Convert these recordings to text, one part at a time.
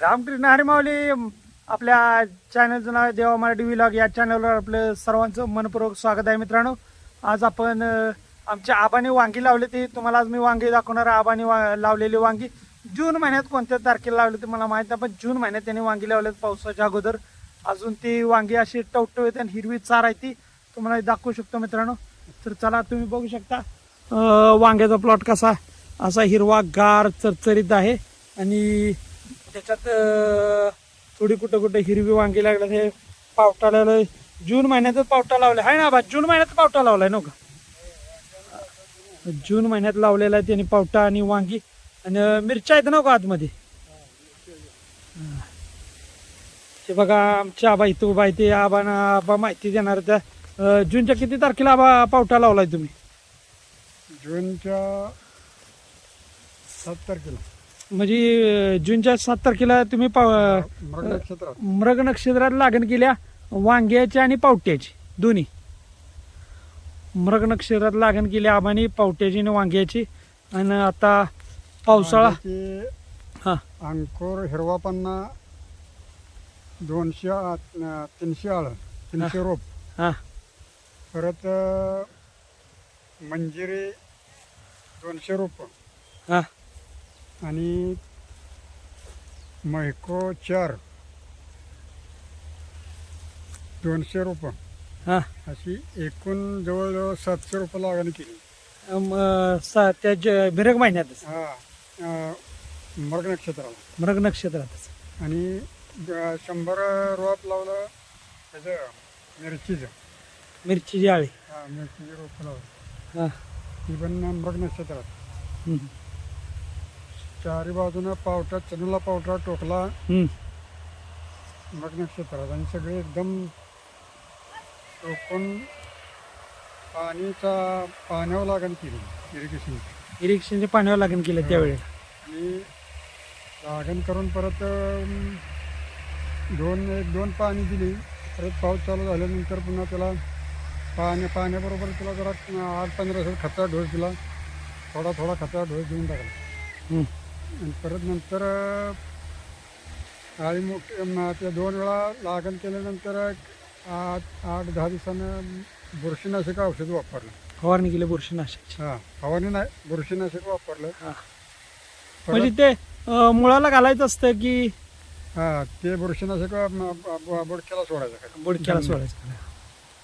रामकृष्ण हरिमावली आपल्या चॅनलचं नाव देवा मराठी विलॉग या चॅनलवर आपलं सर्वांचं मनपूर्वक स्वागत आहे मित्रांनो. आज आपण आमच्या आबाने वांगी लावली ती तुम्हाला आज मी वांगी दाखवणार आबानी आबाने वा लावलेली वांगी. जून महिन्यात कोणत्या तारखेला लावली ते मला माहीत नाही पण जून महिन्यात त्यांनी वांगी लावल्यात पावसाच्या अगोदर. अजून ती वांगी अशी टवटवीत आणि हिरवी चार आहे ती. तुम्हाला दाखवू शकतो मित्रांनो. तर चला तुम्ही बघू शकता वांग्याचा प्लॉट कसा? असा हिरवा गार चरचरीत आहे. आणि त्याच्यात थोडी कुठं कुठं हिरवी वांगी लागल्यात हे पावटा लावलंय. जून महिन्यातच पावटा लावला आहे ना बा जून महिन्यात पावटा लावलाय ना का? जून महिन्यात लावलेला आहे त्यांनी पावटा आणि वांगी. आणि मिरच्या आहेत ना का आतमध्ये? ते बघा आमच्या आबा इथं उभा आहे ते आबा आबा माहिती देणार त्या जूनच्या किती तारखेला आबा पावटा लावलाय तुम्ही? जूनच्या सात तारखेला. म्हणजे जूनच्या सात तारखेला तुम्ही पाव मृग नक्षत्रात. मृग नक्षत्रात लागण केल्या वांग्याची आणि पावट्याची दोन्ही. मृग नक्षत्रात लागण केली आबानी पावट्याची आणि वांग्याची. आणि आता पावसाळा. हा. अंकुर हिरवा पन्ना दोनशे तीनशे आळ तीनशे रोप. हा. परत मंजिरी दोनशे रोप. हा. आणि मैको चार. दोनशे रोप हा. अशी एकूण जवळजवळ सातशे रुपये लागण केली. अम, सा- त्या ज- मिरग महिन्यातच. हा मृग नक्षत्राला. मृग नक्षत्रातच. आणि शंभर रोप लावलं त्याचं मिरचीचं. मिरचीची आळी. हा मिरचीचे रोप लावलं. हा. ती पण मृग नक्षत्रात. हम्म. चारी बाजूनं पावटा चनूला पावटा टोकला. हम्म. मृग नक्षत्रात आणि सगळे एकदम टोकून पाणीचा पाण्यावर लागण केली इरिगेशन इरिक्शनच्या पाण्यावर लागण केलं त्यावेळेला आणि लागण करून परत अं, दोन एक दोन पाणी दिली. परत पाऊस चालू झाल्यानंतर पुन्हा त्याला पाण्या पाण्याबरोबर त्याला जरा आठ पंधरा दिवस खचा ढोस दिला. थोडा थोडा खचा ढोस देऊन टाकला. हम्म. आणि परत नंतर आळी मोठी त्या दोन वेळा लागण केल्यानंतर आठ आठ दहा दिवसानं बुरशीनाशक औषध वापरलं. फवारणी केली बुरशीनाशकची हां फवारणी नाही बुरशीनाशक वापरलं. हा. म्हणजे ते मुळाला घालायचं असतं की हा ते बुरशीनाशक बुडक्याला सोडायचं. बुडक्याला सोडायचं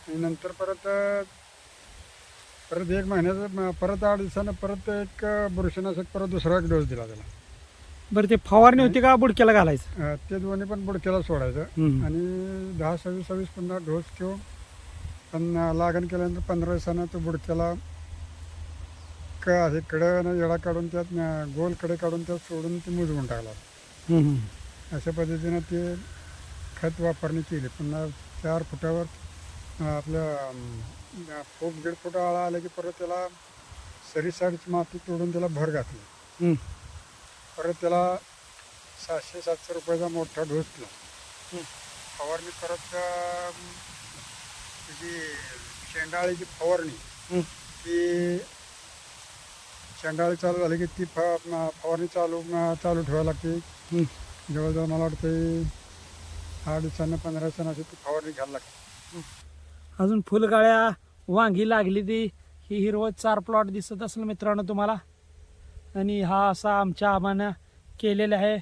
आणि नंतर परत परत एक महिन्याचं परत आठ दिवसानं परत एक बुरशीनाशक परत दुसरा एक डोस दिला त्याला. बरं ते फवारणी होती का बुडक्याला घालायचं अ, ते दोन्ही पण बुडक्याला सोडायचं. आणि दहा सव्वीस सव्वीस पुन्हा डोस ठेवून पण लागण केल्यानंतर पंधरा दिवसानं तो बुडक्याला क हे कडं येडा काढून त्यात गोलकडे काढून त्यात सोडून ते मुजवून टाकला हम्म, हम्म. अशा पद्धतीनं ते खत वापरणी केली पुन्हा चार फुटावर अं, आपलं अं, फूट दीड फुट आळा आला की परत त्याला सरीसाडीची माती तोडून त्याला भर घातली हम्म. परत त्याला सातशे सातशे रुपयाचा मोठा हम्म. फवारणी परत शेंडाळीची फवारणी. ती शेंडाळी चालू झाली की ती फवारणी चालू चालू ठेवावी लागते. जवळजवळ मला वाटतं आठ दिवसानं पंधरा दिवसानं अशी ती फवारणी घ्यायला लागते अजून फुलगाळ्या वांगी लागली ती ही हिरवं चार प्लॉट दिसत असेल मित्रांनो तुम्हाला आणि हा असा आमच्या आम्हानं केलेला आहे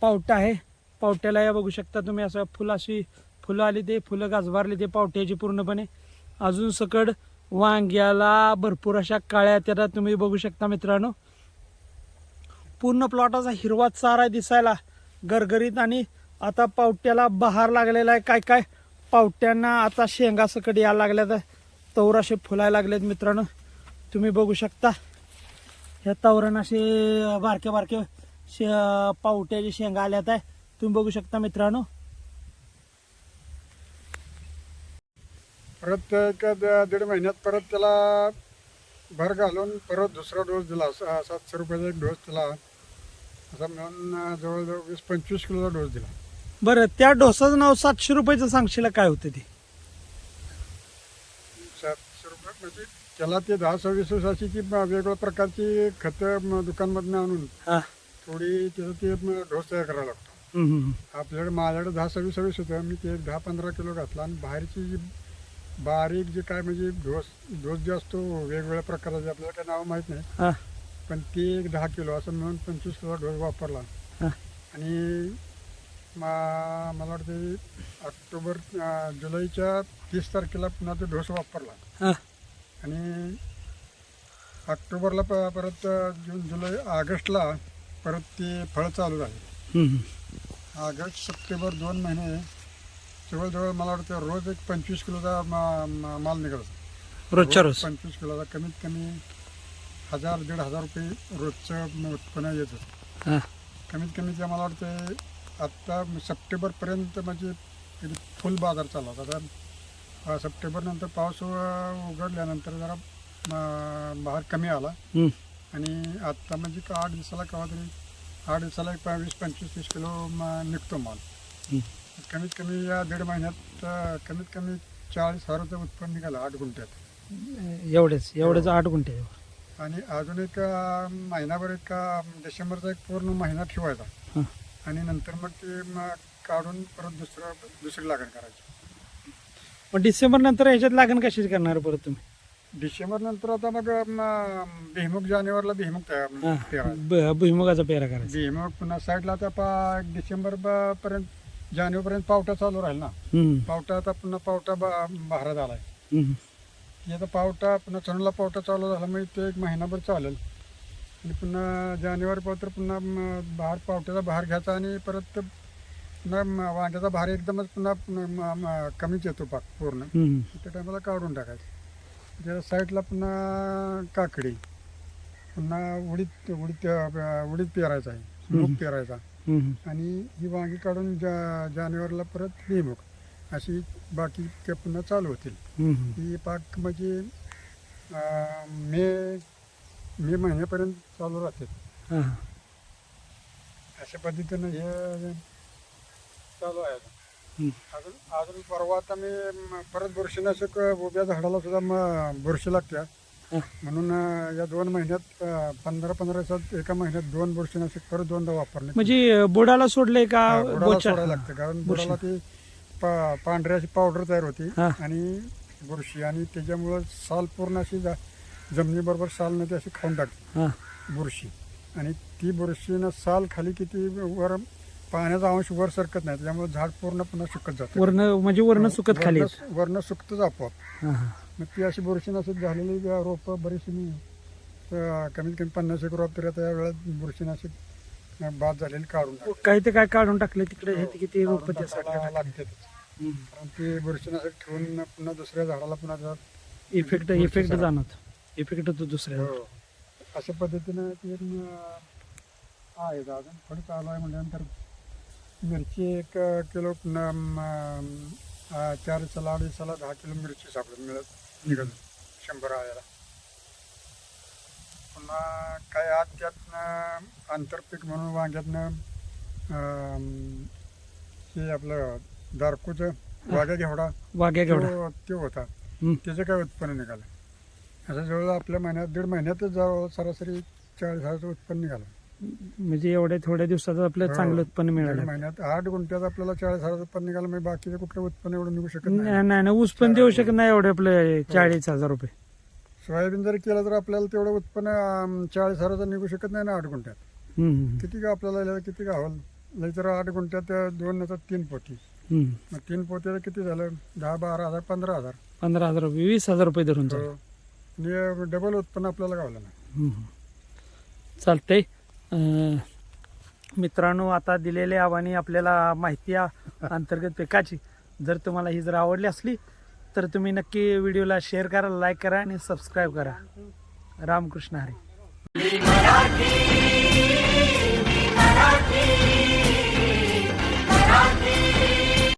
पावटा आहे. पावट्याला या बघू शकता तुम्ही असं फुलं अशी फुलं आली ते फुलं गाजवारली ते पावट्याची पूर्णपणे. अजून सकड वांग्याला भरपूर अशा काळ्या त्याला तुम्ही बघू शकता मित्रांनो. पूर्ण प्लॉटाचा हिरवा चारा दिसायला गरगरीत आणि आता पावट्याला बहार लागलेला आहे. काय काय? पावट्यांना आता शेंगा सकट यायला लागल्यात तवराशे फुलायला लागलेत मित्रांनो. तुम्ही बघू शकता. ह्या तवरण असे बारके बारके शे पावट्याचे शेंगा आल्यात आहे तुम्ही बघू शकता मित्रांनो. परत एक दीड महिन्यात परत त्याला भर घालून परत दुसरा डोस दिला. सातशे रुपयाचा एक डोस दिला असा मिळून जवळजवळ वीस पंचवीस किलोचा डोस दिला. बरं त्या डोसाचं नाव सातशे रुपयाचं सांगशील काय होतं ते? सातशे रुपये म्हणजे त्याला ते दहा सव्वीस अशी ती वेगवेगळ्या प्रकारची खतं दुकानमधनं आणून हा. थोडी त्याचं ते ढोस तयार करावा लागतो. हम्म, हम्म. आपल्याकडे माझ्याकडे दहा सव्वीस सव्वीस होतं. मी ते एक दहा पंधरा किलो घातला आणि बाहेरची जी बारीक जे काय म्हणजे ढोस ढोस जे असतो वेगवेगळ्या प्रकाराचे आपल्याला काही नाव माहीत नाही. हा. पण ते एक दहा किलो असं मिळून पंचवीस किलो ढोस वापरला. हा. आणि मा मला वाटते ऑक्टोबर अं, जुलैच्या तीस तारखेला पुन्हा तो ढोस वापरला. हा. आणि ऑक्टोबरला प परत जून जुलै ऑगस्टला परत ते फळं चालू झाली. ऑगस्ट सप्टेंबर दोन महिने जवळजवळ मला वाटतं रोज एक पंचवीस किलोचा मा- मा- माल निघाला रोजच्या रोज? पंचवीस किलोचा कमीत कमी हजार दीड हजार रुपये रोजचं म- उत्पन्न येत होतं. हा. कमीत कमी ते मला वाटतं आत्ता सप्टेंबरपर्यंत म्हणजे फुल बाजार चालला होता. सप्टेंबरनंतर पाऊस उघडल्यानंतर जरा बाहेर कमी आला. आणि आत्ता म्हणजे का आठ दिवसाला केव्हा तरी आठ दिवसाला एक वीस पंचवीस तीस किलो म- निघतो माल. कमीत कमी या दीड महिन्यात कमीत कमी चाळीस हजाराचं उत्पन्न निघालं आठ गुंठ्यात. एवढेच एवढेच आठ गुंठे. आणि अजून एक महिनाभर एक डिसेंबरचा एक पूर्ण महिना ठेवायचा. आणि नंतर मग ते मग काढून परत दुसरं दुसरी लागण करायची. मग डिसेंबर नंतर याच्यात लागण कशी करणार परत तुम्ही? डिसेंबर नंतर आता मग भुईमुग जानेवारीला भुईमुग हा. तयार ब- भुईमुगाचा पेरा करायचा. भुईमुग पुन्हा साईडला आता पा डिसेंबर ब- पर्यंत जानेवारीपर्यंत पावटा चालू राहील ना. हम्म, पावटा आता पुन्हा पावटा ब- बहारात आलाय. हम्म. की आता पावटा पुन्हा चणला पावटा चालू झाला म्हणजे ते एक महिनाभर चालेल. आणि पुन्हा जानेवारी पावतर पुन्हा म, बहार पावट्याचा बहार घ्यायचा आणि परत पुन्हा वांग्याचा बहार एकदमच पुन्हा म, म, कमीच येतो पाक पूर्ण हम्म. त्या टायमाला काढून टाकायचं त्या साईडला पुन्हा काकडी पुन्हा उडीद उडीद अं, उडीद पेरायचा आहे मूग. पेरायचा हम्म. आणि ही वांगी काढून जा जानेवारीला परत भुईमुग अशी बाकी ते पुन्हा चालू होतील हम्म. ही पाक म्हणजे अं, मे मे महिन्यापर्यंत चालू राहते हा. अशा पद्धतीनं हे चालू आहे आता. अजून अजून परवा आता मी म, परत बुरशीनाशक अ, उभ्या झाडाला सुद्धा म, बुरशी लागत्या. हा. म्हणून अ, या दोन महिन्यात अ, पंधरा पंधरा दिवसात एका महिन्यात दोन बुरशीनाशक परत दोनदा वापरणे म्हणजे बुडाला सोडलंय का हा, बुडाला सोडायला लागतं. कारण. बुडाला ती पा- पांढरी अशी पावडर तयार होती हा. आणि बुरशी. आणि त्याच्यामुळं साल पूर्ण अशी जा- जमिनीबरोबर साल न ती अशी खाऊन टाकते. हा. बुरशी. आणि ती बुरशीनं साल खाली किती वर पाण्याचा अंश वर सरकत नाही त्याच्यामुळे झाड पूर्ण पुन्हा सुकत जातं वर्ण म्हणजे वर्ण सुकत खाली येतं. वरनं- वरनं सुकतच आपोआप हा, हा. मग ती अशी बुरशीनाशक झालेली रोप बरीचशी मी अं, कमीत कमी पन्नास एक रोप तरी आता या वेळात बुरशीनाशक बाद झालेली काढून. काही ते काय काढून टाकले तिकडे हे ते किती रोप काढून टाकायला लागते हम्म. कारण ते बुरशीनाशक ठेवून पुन्हा दुसऱ्या झाडाला पुन्हा इफेक्ट बुरशी इफेक्ट जाणवत इफेक्ट होतो दुसऱ्या हो. अशा पद्धतीनं ते अं, आहे अजून थोडी चालू आहे म्हटल्यानंतर मिरची एक किलो चार चला अडीच चला दहा किलो मिरची सापडत मिळत निघत शंभर आळ्याला. पुन्हा काय आज त्यातनं आंतरपीक म्हणून वांग्यातनं हे आपलं दारकूचं वाघ्या घेवडा वाघ्या घेवडा. तो होता. त्याचं काय उत्पन्न निघालं? असं जवळ आपल्या महिन्यात दीड महिन्यातच जवळ सरासरी चाळीस हजाराचं उत्पन्न निघालं. म्हणजे एवढ्या थोड्या दिवसात आपल्याला हो. चांगलं उत्पन्न मिळालं. महिन्यात आठ गुंठ्यात आपल्याला चाळीस हजार उत्पन्न निघालं म्हणजे बाकीचं कुठलं उत्पन्न एवढं निघू शकत नाही. नाही नाही नाही, ऊस पण देऊ शकत नाही एवढे आपले चाळीस हजार रुपये. सोयाबीन जर केलं तर आपल्याला तेवढं उत्पन्न चाळीस हजाराचं निघू शकत नाही ना आठ गुंठ्यात. किती का आपल्याला लय- किती गावल लय तर आठ गुंठ्यात दोन नंतर तीन पोती. मग तीन पोत्याचं किती झालं? दहा बारा हजार पंधरा हजार. पंधरा हजार रुपये वीस हजार रुपये धरून हो. डबल उत्पन्न आपल्याला गावलं ना. हम्म. चालतंय. मित्रांनो आता दिलेल्या आव्हाने आपल्याला माहिती अंतर्गत पिकाची. जर तुम्हाला ही जर आवडली असली तर तुम्ही नक्की व्हिडिओला शेअर करा लाईक करा आणि सबस्क्राईब करा. रामकृष्ण हरी.